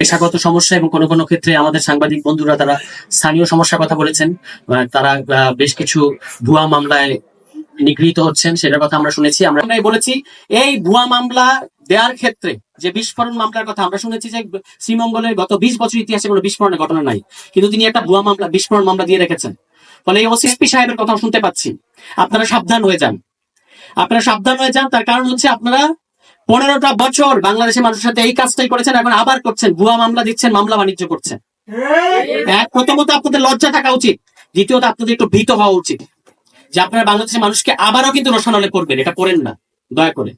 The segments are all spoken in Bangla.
পেশাগত সমস্যা এবং কোনো কোনো ক্ষেত্রে আমাদের সাংবাদিক বন্ধুরা তারা স্থানীয় সমস্যার কথা বলেছেন। তারা বেশ কিছু ভুয়া মামলায় নিগৃহীত হচ্ছেন, সেটার কথা আমরা শুনেছি। আমরা বলেছি, এই ভুয়া মামলা দেওয়ার ক্ষেত্রে যে বিস্ফোরণ মামলার কথা আমরা শুনেছি যে শ্রীমঙ্গলের গত বিশ বছর ইতিহাসে কোনো বিস্ফোরণের ঘটনা নাই। কিন্তু তিনি একটা ভুয়া মামলা, বিস্ফোরণ মামলা দিয়ে রেখেছেন। ফলে এই ওসিএসপি সাহেবের কথা শুনতে পাচ্ছি। আপনারা সাবধান হয়ে যান। আপনারা সাবধান হয়ে যান, তার কারণ হচ্ছে আপনারা পনেরোটা বছর বাংলাদেশের মানুষের সাথে এই কাজটাই করেছেন, এখন আবার করছেন। ভুয়া মামলা দিচ্ছেন, মামলা বাণিজ্য করছেন। এক প্রথমত আপনাদের লজ্জা থাকা উচিত, দ্বিতীয়ত আপনাদের একটু ভীত হওয়া উচিত, যে আপনারা বাংলাদেশের মানুষকে আবারও কিন্তু রসানলে করবেন, এটা করেন না, দয়া করে।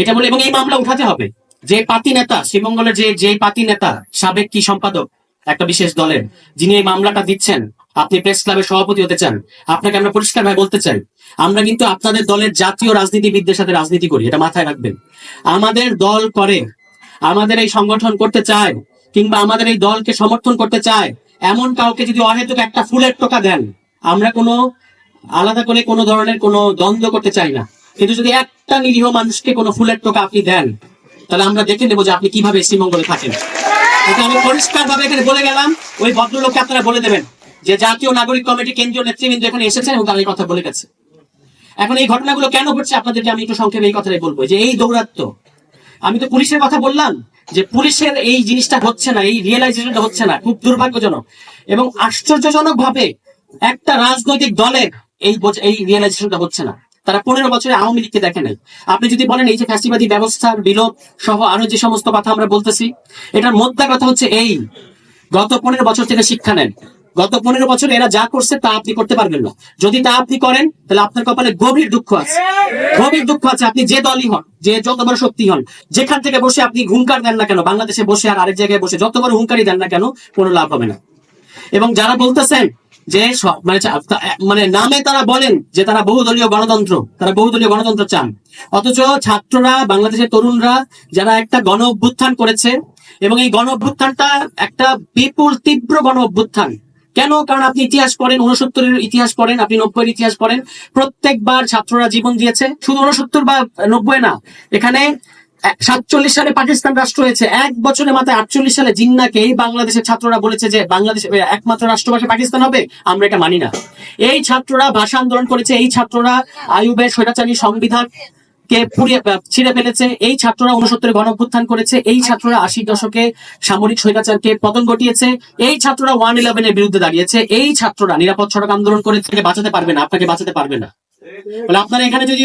এটা বলে এবং এই মামলা উঠাতে হবে। যে পাতি নেতা, শ্রীমঙ্গলের যে যে পাতি নেতা, সাবেক কি সম্পাদক, একটা বিশেষ দলের, যিনি এই মামলাটা দিচ্ছেন আপনি প্রেস ক্লাবের সভাপতি হতে চান, আপনাকে আমরা পরিষ্কার ভাবে বলতে চাই, আমরা কিন্তু আপনাদের দলের জাতীয় রাজনীতিবিদদের সাথে রাজনীতি করি, এটা মাথায় রাখবেন। আমাদের দল করে, আমাদের এই সংগঠন করতে চায়, কিংবা আমাদের এই দলকে সমর্থন করতে চায়, এমন কাউকে যদি অহেতুক একটা ফুলের টোকা দেন, আমরা কোনো, আলাদা করে কোনো ধরনের কোনো দ্বন্দ্ব করতে চাই না। কিন্তু যদি একটা নিরীহ মানুষকে কোনো ফুলের টোকা আপনি দেন, তাহলে আমরা দেখে নেব যে আপনি কীভাবে শ্রীমঙ্গলে থাকেন। আমি পরিষ্কার ভাবে এখানে বলে গেলাম, ওই ভদ্রলোককে আপনারা বলে দেবেন। যে জাতীয় নাগরিক কমিটি কেন্দ্রীয় নেতৃবৃন্দ এখানে এসেছেন এবং তারা কথা বলে গেছে। এখন এই ঘটনাগুলো কেন ঘটছে আপনাদেরকে আমি একটু সংক্ষেপে এই কথাটাই বলব। যে এই দৌরাত্ম, আমি তো পুলিশের কথা বললাম যে পুলিশের এই জিনিসটা হচ্ছে না, এই রিয়েলাইজেশনটা হচ্ছে না, খুব দুর্ভাগ্যজনক এবং আশ্চর্যজনক ভাবে একটা রাজনৈতিক দলের এই এই রিয়েলাইজেশনটা হচ্ছে না। তারা পনেরো বছরে আওয়ামী লীগকে দেখে নাই। আপনি যদি বলেন এই যে ফ্যাসিবাদী ব্যবস্থার বিলোপ সহ আরও যে সমস্ত কথা আমরা বলতেছি, এটার মধ্যে কথা হচ্ছে এই, গত পনেরো বছর থেকে শিক্ষা নেন। গত পনেরো বছর এরা যা করছে তা আপনি করতে পারবেন না। যদি তা আপনি করেন, তাহলে আপনার কপালে গভীর দুঃখ আছে। গভীর দুঃখ আছে, আপনি যে দলই হন, যে যত বড় শক্তি হন, যেখান থেকে বসে আপনি হুঙ্কার দেন না কেন, বাংলাদেশে বসে আর আরেক জায়গায় বসে যত বড় হুঙ্কারই দেন না কেন, কোনো লাভ হবে না। এবং যারা বলতেছেন যে মানে মানে নামে তারা বলেন যে তারা বহুদলীয় গণতন্ত্র, তারা বহুদলীয় গণতন্ত্র চান। অথচ ছাত্ররা, বাংলাদেশের তরুণরা, যারা একটা গণ অভ্যুত্থান করেছে, এবং এই গণ অভ্যুত্থানটা একটা বিপুল, তীব্র গণ অভ্যুত্থান কেন? কারণ আপনি ইতিহাস পড়েন উনসত্তরের ইতিহাস পড়েন, আপনি নব্বইয়ের ইতিহাস পড়েন। প্রত্যেকবার ছাত্ররা জীবন দিয়েছে। শুধু উনসত্তর বা নব্বই না, এখানে সাতচল্লিশ সালে পাকিস্তান রাষ্ট্র হয়েছে। এক বছরের মাথায় আটচল্লিশ সালে জিন্নাকে এই বাংলাদেশের ছাত্ররা বলেছে যে, বাংলাদেশ একমাত্র রাষ্ট্রভাষা পাকিস্তান হবে, আমরা এটা মানি না। এই ছাত্ররা ভাষা আন্দোলন করেছে, এই ছাত্ররা আয়ুবের স্বৈরাচারী সংবিধান কে পুড়িয়ে ছিঁড়ে ফেলেছে। এই ছাত্ররা উনসত্তরে গণভ্যুত্থান করেছে। এই ছাত্ররা আশির দশকে সামরিক স্বৈরাচারকে পতন ঘটিয়েছে। এই ছাত্ররা ওয়ান ইলেভেনের বিরুদ্ধে দাঁড়িয়েছে। এই ছাত্ররা নিরাপদ সড়ক আন্দোলন করে থেকে বাঁচাতে পারবে না, আপনাকে বাঁচাতে পারবে না। বলে আপনারা এখানে যদি